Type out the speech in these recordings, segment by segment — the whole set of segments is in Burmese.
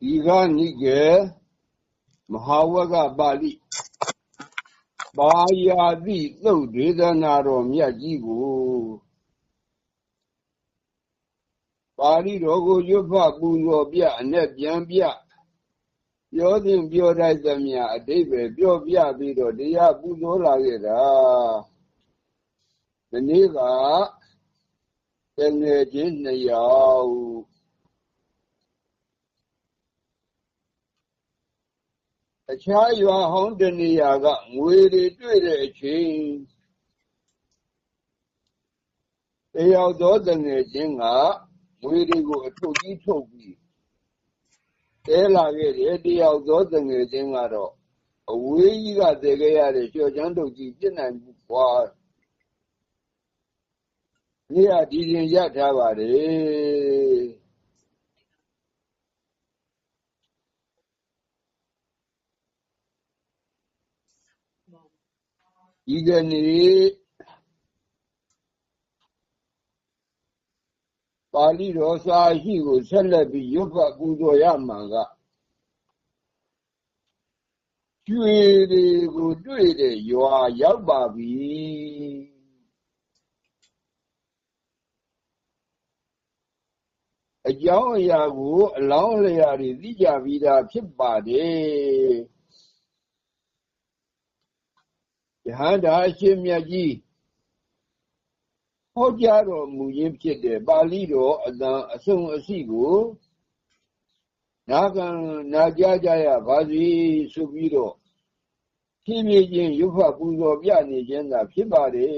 ဒီကနိကေမဟာဝကပါဠိပါယာတိသုတ်ဒေသနာတော်မြတ်ကြီးကိုပါဠိတော်ကိုရွတ်ဖတ်ပူဇော်ပြအ내ပြန်ပြပြောသည်ပြောတတ်သမျှအတိပ္ပယ်ပြောပြပြီးတော့တရားပူဇော်လာခဲ့တာဒီနေ့ကတငယ်ချင်းနှစ်ယောက် အခြားရွာဟောင်းတနေရာကငွေတွေတွေ့တဲ့အချိန်တယောက်သောတငယ်ချင်းကငွေတွေကိုအထုတ်ကြီးထုတ်ပြီးတဲလာခဲ့တယ်တယောက်သောတငယ်ချင်းကတော့အဝေးကြီးကတည်ခဲ့ရတဲ့လျှော်ချမ်းထုတ်ကြီးပြစ်နိုင်ဘူးကွာနေရဒီရင်ရထားပါတယ် ဒီကနေ့ပါဠိတော်စာရှိကိုဆက်လက်ပြီးရွတ်ဖတ်ပူဇော်ရမှာကကျွေတွေကိုတွေ့တဲ့ရွာရောက်ပါပြီအကြောင်းအရာကိုအလောင်းလျာတွေသိကြပြီးသားဖြစ်ပါတယ် ယဟန္တာအရှင်မြတ်ကြီးဟောကြားတော်မူခြင်းဖြစ်တဲ့ပါဠိတော်အတန်အဆုံးအစီကိုနာခံနာကြားကြရပါစေဆိုပြီးတော့ဖြည်းဖြည်းချင်းရုပ်ဖတ်ပူဇော်ပြနေခြင်းသာဖြစ်ပါတယ်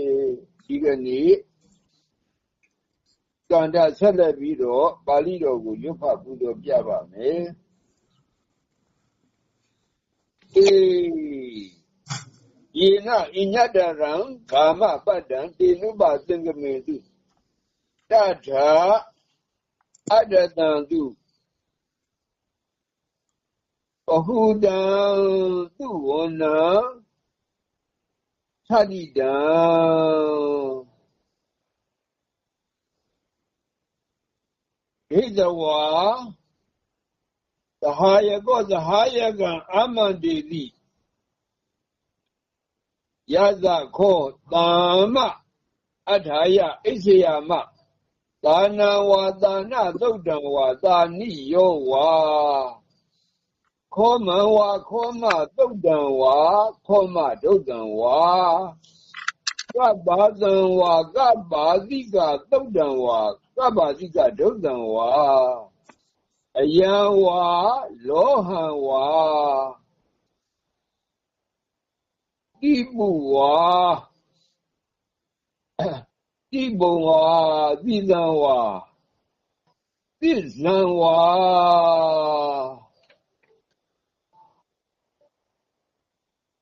ဒီကနေ့ကန္တဆက်လက်ပြီးတော့ပါဠိတော်ကိုရုပ်ဖတ်ပူဇော်ပြပါမယ်အေး ယေနအညတရံကာမပတ္တံတေနုပသင်္ကမေ တုတထာအတ္တတံတုပဟုတံသူဝနံသတိတံဣဇဝါသဟာယကောသဟာယကံအမန္တိတိယသခောတာမအထာယအိစေယမသာနာဝါသာနာသုတ်တံဝါသာနိယောဝါခောမံဝါ ခောမသုတ်တံဝါခောမဒုတ်တံဝါကပ္ပါသံဝါကပ္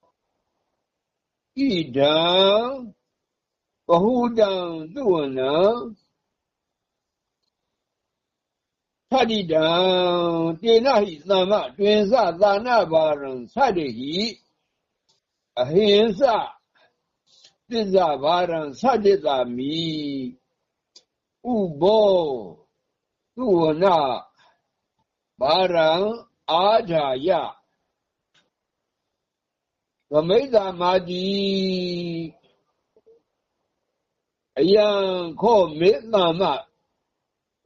ပါတိကသုတ်တံဝါကပ္ပါတိကဒုတ်တံဝါအ အဟိဉ္စသစ္စာဘာရံသတ္တတာမိဥဘောသူဝနာဘာရံအာဓာယသမိတ်သာမာတိအယံခောမေတ္တမ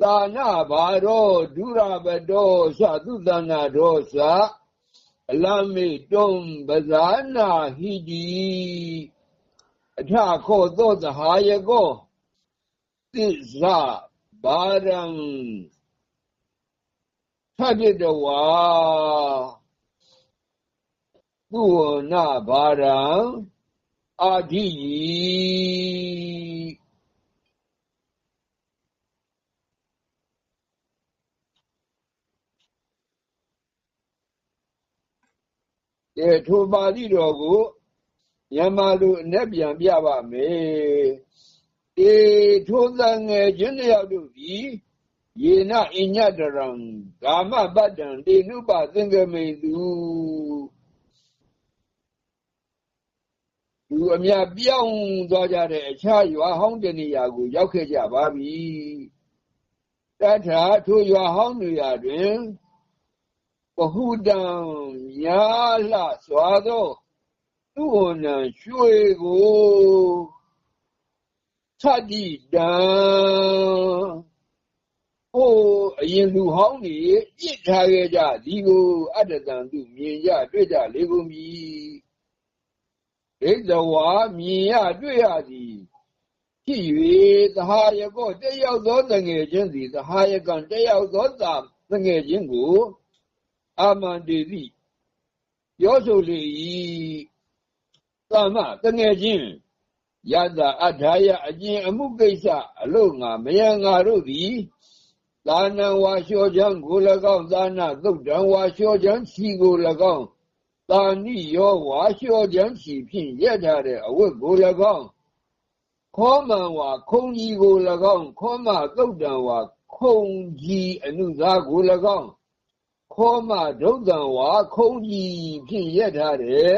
သာနာဘာရောဒုရဘတောသသုတနာဒောသ အလမေတုံပဇာနာဟိတိအထခောသောသဟာယကောသစ္စာဘာရံသဗ္ဗတဝါသူဝနာဘာရံအာဓိယီ ကဲထိုပါဠိတော်ကိုညမာလူအ내ပြန်ပြပါမယ်အေထိုသံငယ်ချင်းတယောက်တို့သည်ယေနအညတရံကာမပတ္တံတေနုပသင်္ကမေသူသူအမြပြောင်းသွားကြတဲ့အခြားရွာဟောင်းတနေရာကိုရောက်ခဲ့ကြပါပြီတထာထိုရွာဟောင်းနေရာတွင် ဟုတံများလှစွာသောသူဝဏံရွှေကိုသတိတံဟိုအရင်လူဟောင်းနေပြစ်ထားခဲ့ကြဒီကိုအတ္တတံသူမြင်ကြတွေ့ကြလေကုန်ပြီဒိဋ္ဌဝါမြင်ရတွေ့ရသည်ဖြစ်၍သဟာယကောတယောက်သောတငယ်ချင်းသည်သဟာယကံတယောက်သောသာတငယ်ချင်းကို အာမန္တေတိပြောဆိုလေ၏သမ္မတငယ်ချင်းယတအထာယအကျင်အမှုကိစ္စအလို့ငါမယံငါတို့သည်သာနံဝါလျှောချမ်းကို၎င်းသာနာသုတ်တံဝါလျှောချမ်းချီကို၎င်းသာနိယောဝါလျှောချမ်းချီဖြင့်ရက်ထားတဲ့အဝတ်ကို၎င်းခောမံဝါခုံကြီးကို၎င်းခောမသုတ်တံဝါခုံကြီးအနုသားကို၎င်း ခောမဒုတ်တံဝါခုံကြီးဖြင့်ရက်ထားတဲ့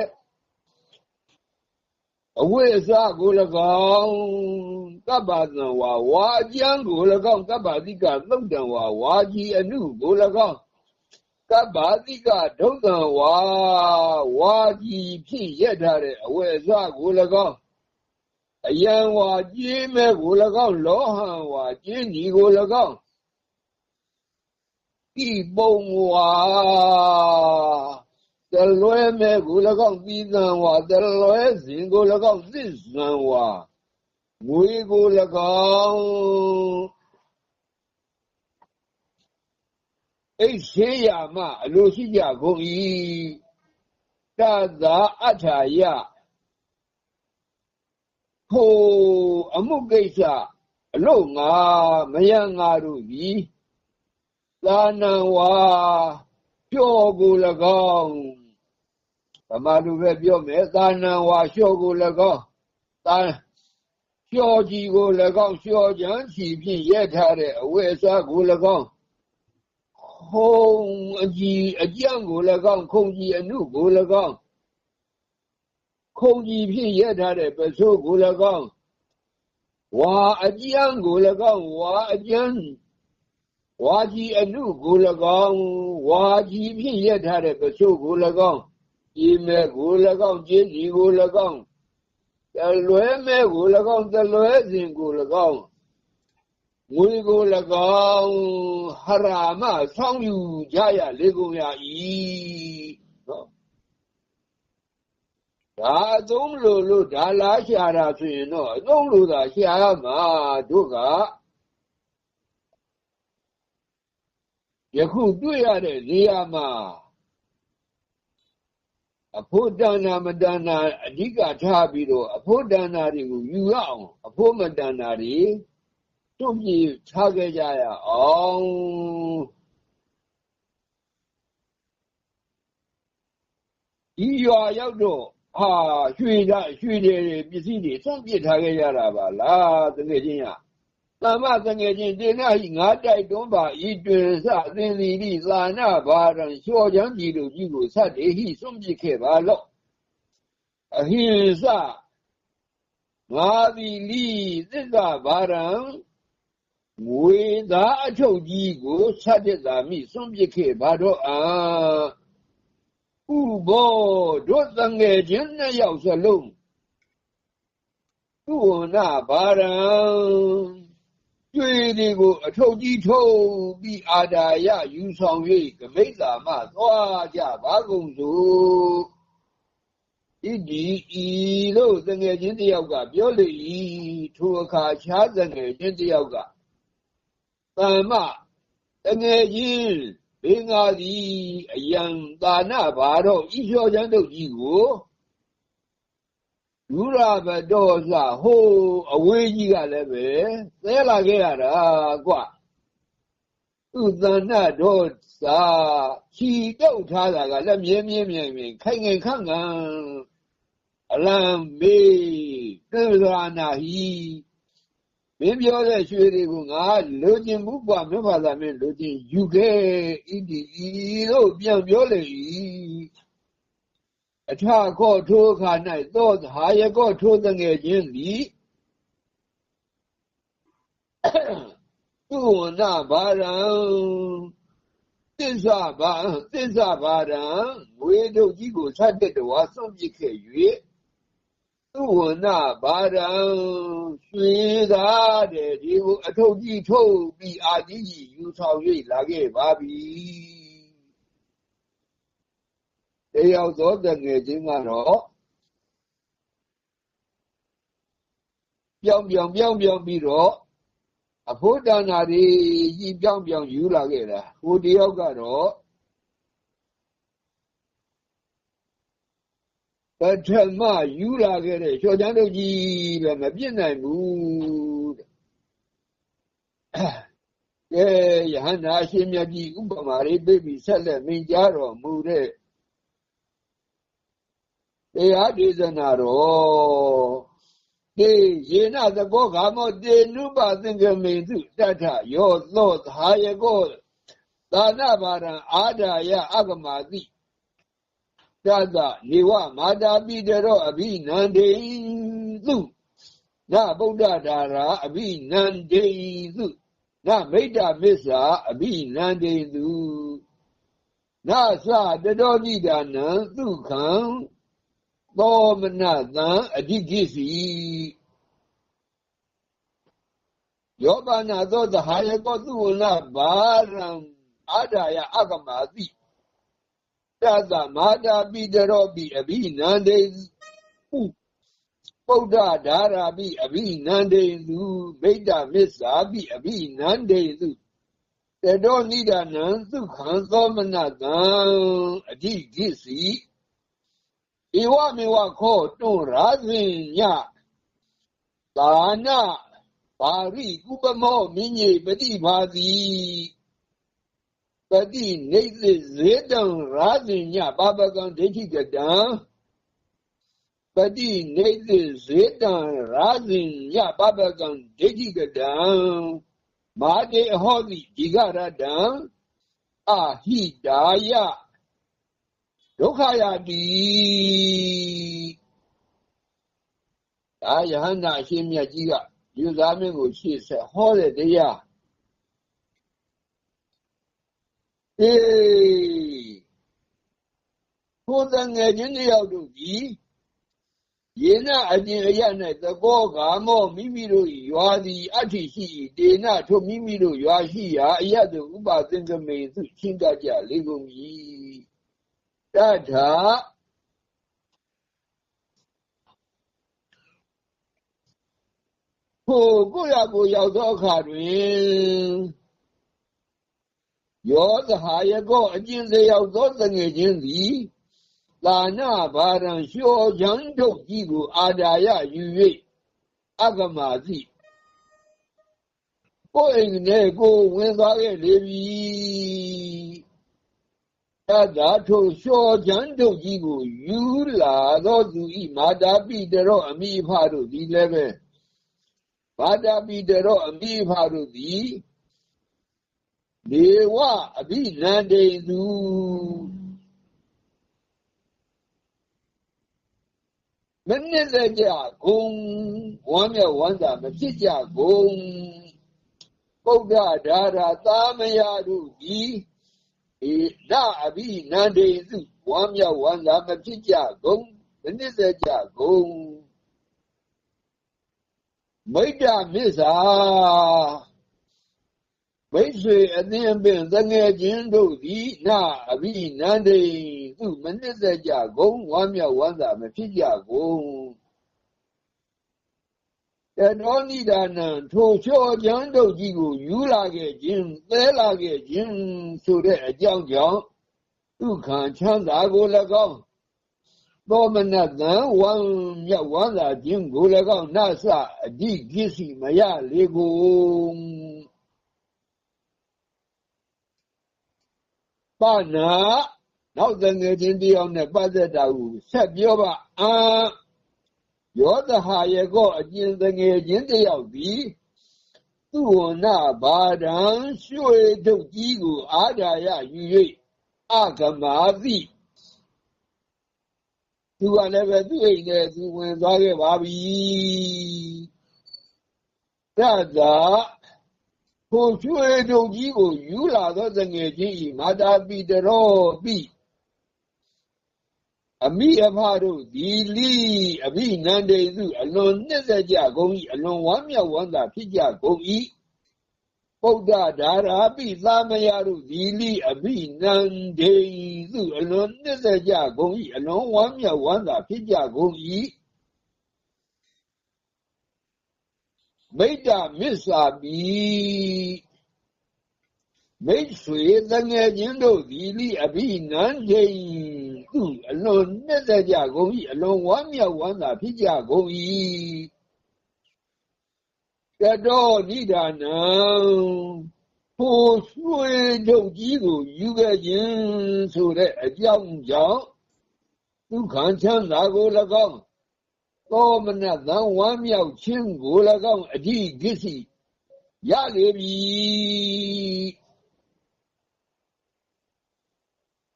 အဝိအစကို၎င်းကပ္ပသံဝါဝါအကျမ်းကို၎င်းကပ္ပတိကသုတ်တံဝါဝါကြီးအနုကို၎င်းကပ္ပတိကဒုတ်တံဝါဝါကြီးဖြင့်ရက်ထားတဲ့အဝိအစကို၎င်းအယံဝါကြီးမဲ့ကို၎င်းလောဟံဝါကြီးညီကို၎င်းဤပုံဝါတလွဲမဲ့ကို၎င်းပြီးသံဝါတလွဲစဉ်ကို၎င်း သစ္ဆံဝါငွေကို၎င်းအိတ်ရှိရမှအလိုရှိကြကုန်၏တသာအထာယဟိုအမှုကိစ္စအလို့ငါမယံငါတို့သည်သာနံဝါပြောကို၎င်းဗမာလူပဲပြောမယ် သာနံဝါလျှောကို၎င်းသာလျှောကြီးကို၎င်းလျှောချမ်းချီဖြင့်ရက်ထားတဲ့အဝတ်အစားကို၎င်းခုံအကြီးအကြံကို၎င်းခုံကြီးအနုကို၎င်းခုံကြီးဖြင့်ရက်ထားတဲ့ပစိုးကို၎င်းဝါအကြံကို၎င်း ဝါအကြံဝါကြီးအနုကို၎င်းဝါကြီးဖြင့်ရက်ထားတဲ့ပစိုးကို၎င်းဤမဲ့ကို၎င်းကျင်းဒီကို၎င်းတလွဲမဲ့ကို၎င်းတလွဲစဉ်ကို၎င်းငွေကို၎င်းဟရာမဆောင်းယူကြရလေကုန်ရ၏နော်ဒါအသုံးလို့လို့ဒါလားရှာတာဆိုရင်တော့အသုံးလို့သာရှာရမှာတို့က ယခုတွေ့ရတဲ့နေရာမှာအဖို့တဏ္ဍမတဏ္ဍအဓိကထားပြီးတော့အဖို့တဏ္ဍတွေကိုယူရအောင်အဖို့မတဏ္ဍတွေတွန့်ပြေထားခဲ့ကြရအောင်ဒီရွာရောက်တော့ဟာရွှေတာရွှေတွေပစ္စည်းတွေစွန့်ပစ်ထားခဲ့ရတာပါလားတကယ်ချင်းရ သမ္မတငယ်ချင်းတေနဟိငါတိုက်တွန်းပါဤတွင်စသင်္တိတိသာနာဘာရံလျှော်ချမ်းကြီးတို့ကြီးကိုစတေဟိစွန့်ပစ်ခဲ့ပါလော့အဟိစငါသည်လီသစ္စာဘာရံငွေသားအချုပ်ကြီးကိုစတဲ့သာမိစွန့်ပစ်ခဲ့ပါတော့အာဥဘောတို့တငယ်ချင်းနှစ်ယောက်စလုံးသူဝနာဘာရံကျွေ တွေကိုအထုပ်ကြီးထုတ်ပြီးအာဒါယယူဆောင်၍ကမိတ်သာမှသွားကြပါကုန်စို့ဣဒီဤလို့တငယ်ချင်းတယောက်ကပြောလေ၏ထိုအခါခြားတငယ်ချင်းတယောက်ကသမ္မတငယ်ချင်းဘေငါသည်အယံသာနာဘာတော့ဤလျှော်ချမ်းတို့ကြီးကို ဒုရဘတော်စဟိုးအဝေးကြီးကလည်းပဲသဲလာခဲ့ရတာကွသူသန္နတော်စာချီတုတ်ထားတာကလည်းမြဲမြဲမြဲမြဲခိုင်ငင်ခန့်ငံအလံမေသေရနာဟီမင်းပြောတဲ့ရွှေတွေကိုငါလိုချင်မှုပွားမြတ်ဘာသာမင်းလိုချင်ယူခဲ့ဣတိဤလို့ပြန်ပြောလေ၏ အထကောထိုအခါ၌သောဟာယကောထိုတငယ်ချင်းသည်သူဝနာဘာရံသစ္စာဘာသစ္စာဘာရံငွေတို့ကြီးကိုဆက်တဲ့တော်ဆွန့်ပစ်ခဲ့၍သူဝနာဘာရံရွှေသာတဲ့ဒီကိုအထုပ်ကြီးထုတ်ပြီးအာကြီးကြီးယူဆောင်၍လာခဲ့ပါပြီ တယောက်သောတငယ်ချင်းကတော့ပြောင်းပြောင်းပြောင်းပြောင်းပြီးတော့အဖို့တဏ္ဍာတွေကြီးပြောင်းပြောင်းယူလာခဲ့တာဟိုတယောက်ကတော့ပထမယူလာခဲ့တဲ့ချော်ချမ်းတို့ကြီးပဲမပြစ်နိုင်ဘူးကဲယဟန္တာရှင်မြတ်ကြီးဥပမာလေးပြပြီးဆက်လက်မိန်ကြားတော်မူတဲ့ တရားဒေသနာတော်တေယေနသဘောဂါမောတေနုပသင်္ကမေသူတထယောသောသာယကောသာနဘာရံအာဒာယအကမာတိတသနေဝမာတာပိတရောအဘိနန္ဒေသူနဗုဒ္ဓဒါရာအဘိနန္ဒေသူနမိတ်တာမစ္စာအဘိနန္ဒေသူနသတတော်တိဒါနံသူခံ သောမနသံအဓိကိစီယောဘာနာသောသဟာယကောသူဝနာဘာရံအာဒါယအကမာတိတသမာတာပိတရောပိအဘိနန္ဒေပုပုဒ္ဓဒါရာပိအဘိနန္ဒေသူမိတ္တမစ္စာပိအဘိနန္ဒေသူတတောနိဒာနံသုခံသောမနတံအဓိကိစီ ဧဝမေဝခောတွန်ရာဇင်ညသာနာပါရိကုပမောမိညေပฏิဘာတိပတိနေသိဇေတံရာဇင်ညပါပကံဒိဋ္ဌိကတံပတိနေသိဇေတံရာဇင်ညပါပကံဒိဋ္ဌိကတံမာတေအဟောတိဒီဂရတံအဟိတာယ ဒုက္ခယတိဒါယဟန္တာအရှင်မြတ်ကြီးကလူသားမင်းကိုရှေ့ဆက်ဟောတဲ့တရားအေးကိုယ်တငယ်ချင်းတယောက်တို့ကြီးယေနအကျင်အရ၌သကောဂါမောမိမိတို့ရွာသည်အဋ္ဌိရှိဒေနထိုမိမိတို့ရွာရှိရာအရတုဥပသင်္ကမေသူချင်းကကြလေကုန် ပြီတထာကိုကိုရကိုရောက်သောအခါတွင်ယောသဟာယကောအကျင့်စေရောက်သောတငယ်ချင်းသည်သာနာဘာရံလျှောချမ်းထုတ်ကြီးကိုအာဒါယယူ၍အကမာတိကိုယ်အိမ်နဲ့ကိုဝင်သွားခဲ့လေပြီ အသာထိုလျှောချမ်းထုတ်ကြီးကိုယူလာသောသူဤမာတာပိတရောအမိဖတို့သည်လည်းပဲမာတာပိတရောအမိဖတို့သည်ဒေဝအဘိနန္ဒေသူမနစ်သက်ကြဂုံဝမ်းမြောက်ဝမ်းသာမဖြစ်ကြဂုံပုဒ္ဓဒါရာသာမယတို့သည် ဧဒအဘိနန္ဒေသူဝမ်းမြောက်ဝမ်းသာမဖြစ်ကြဂုံမနစ်သက်ကြဂုံမိတ္တမစ္စာမိတ်ဆွေအသင်းပင်သငယ်ချင်းတို့သည်နာအဘိနန္ဒေသူမနစ်သက်ကြဂုံဝမ်းမြောက်ဝမ်းသာမဖြစ်ကြဂုံ တတောနိဒာနံထိုလျှောချမ်းတို့ကြီးကိုယူလာခဲ့ခြင်းသဲလာခဲ့ခြင်းဆိုတဲ့အကြောင်းကြောင့်ဒုက္ခံချမ်းသာကို၎င်းသောမနတံဝမ်းမြောက်ဝမ်းသာခြင်းကို၎င်းနသအဓိကိစီမရလေကုန်ပါနာနောက်တငယ်ချင်းတယောက်နဲ့ပတ်သက်တာကိုဆက်ပြောပါအာ ယောသဟာယေကောအကျဉ်တငယ်ချင်းတယောက်သည်သူဝနာဘာဒံရွှေထုတ်ကြီးကိုအာဒါယယူ၍အကမာတိသူကလည်းပဲသူ့အိမ်နဲ့သူဝင်သွားခဲ့ပါပြီတသာထိုရွှေတို့ကြီးကိုယူလာသောတငယ်ချင်းဤမာတာပိတရောပိ အမိအဖတို့ဒီလီအဘိနန္ဒေစုအလွန်နှစ်သက်ကြကုန်၏အလွန်ဝမ်းမြောက်ဝမ်းသာဖြစ်ကြကုန်၏ပုဒ္ဒဓာရာပိသမယတို့ဒီလီအဘိနန္ဒေစုအလွန်နှစ်သက်ကြကုန်၏အလွန်ဝမ်းမြောက်ဝမ်းသာဖြစ်ကြကုန်၏မိတ္တမစ္ဆာပိမိတ်ဆွေတငယ်ချင်းတို့ဒီလိအဘိနန္ဒေ သူအလွန်နှစ်သက်ကြကုန်၏အလွန်ဝမ်းမြောက်ဝမ်းသာဖြစ်ကြကုန်၏တတော်နိဒာနံဖိုးဆွေတို့ကြီးကိုယူခဲ့ခြင်းဆိုတဲ့အကြောင်းကြောင့်ဒုက္ခချမ်းသာကို၎င်းသောမနသံဝမ်းမြောက်ခြင်းကို၎င်းအဓိဂစ္စည်းရလေပြီ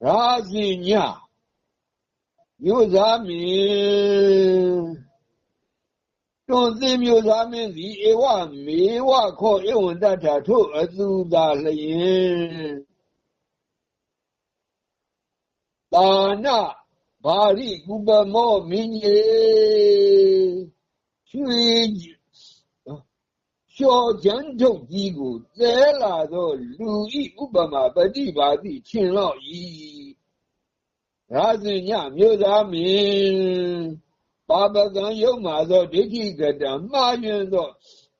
ရာဇင်ည မြို့သားမင်းတွန်သိမြို့သားမင်းသည်ဧဝမေဝခောဧဝံတ္ထာထို့အသူသာလျင်တာနာဘာရိကုပမောမင်းကြီးရွှေလျှော်ချမ်းထုတ်ကြီးကိုသဲလာသောလူဤဥပမာပฏิပါတိရှင်လောက်ဤ ရာဇင်ညမြို့သားမင်းပါပကံယုံမာသောဒိဋ္ဌိကတံမှားယွင်းသော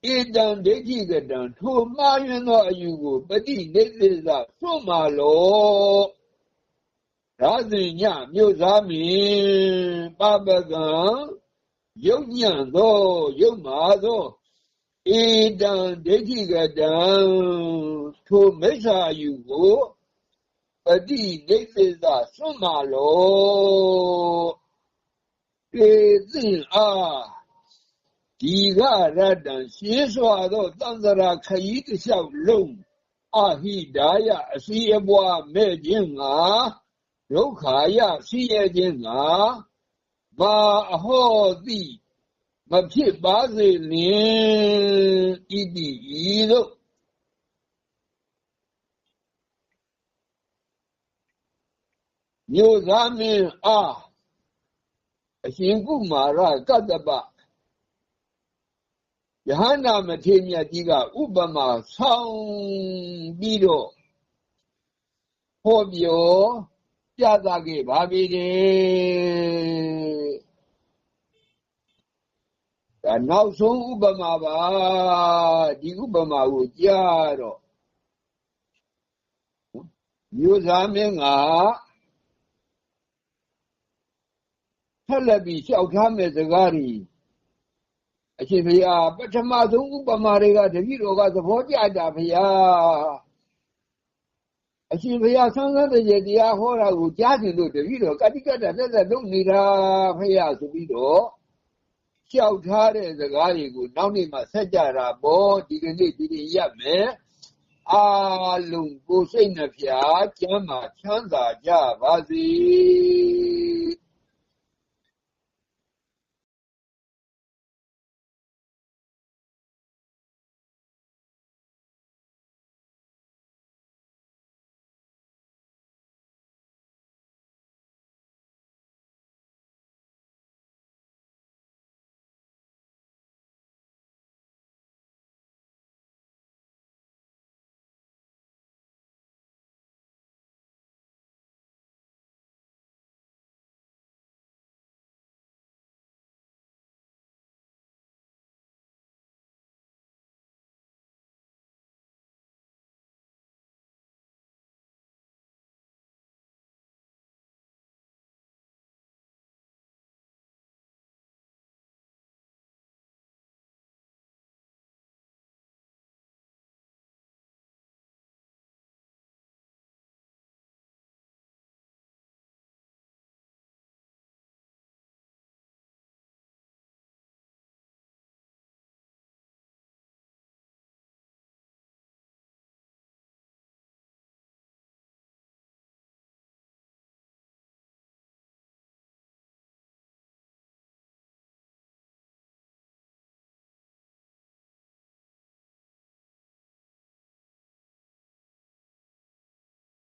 ဣတံဒိဋ္ဌိကတံထိုမှားယွင်းသောအယူကိုပฏิနေသေသာသွတ်မာလောရာဇင်ညမြို့သားမင်းပါပကံယုံညံသောယုံမာသောဣတံဒိဋ္ဌိကတံထိုမိစ္ဆာယူကို ပတိနေသေသာသွတ်မာလောတေသိအားဒီကရတံရှင်းစွာသောသံသရာခရီးတစ်လျှောက်လုံးအဟိဒါယအစီအပွားမဲ့ခြင်းငါဒုက္ခယစီရခြင်းငါဘာအဟောတိမဖြစ်ပါစေလင်ဤတိဤသို့ မြို့သားမင်းအားအရှင်ကုမာရကတ္တပယဟန္တာမထေရမြတ်ကြီးကဥပမာဆောင်းပြီးတော့ဟောပြောပြသခဲ့ပါပြီတဲ့ဒါနောက်ဆုံးဥပမာပါဒီဥပမာကိုကြားတော့မျိုးသားမင်းက ဆက်လက်ပြီးလျှောက်ထားမဲ့စကားတွေအရှင်ဘုရားပထမဆုံးဥပမာတွေကတပည့်တော်ကသဘောကျတာဘုရားအရှင်ဘုရားဆန်းဆန်းတည်းတရားဟောတာကိုကြားတယ်လို့တပည့်တော်ကတိကတ္တသက်သက်လုပ်နေတာဘုရားဆိုပြီးတော့လျှောက်ထားတဲ့စကားတွေကိုနောက်နေ့မှဆက်ကြတာပေါ့ဒီကနေ့ဒီနေ့ရမယ်အာလုံးကိုစိတ်နှဖျားကျမ်းမာချမ်းသာကြပါစေ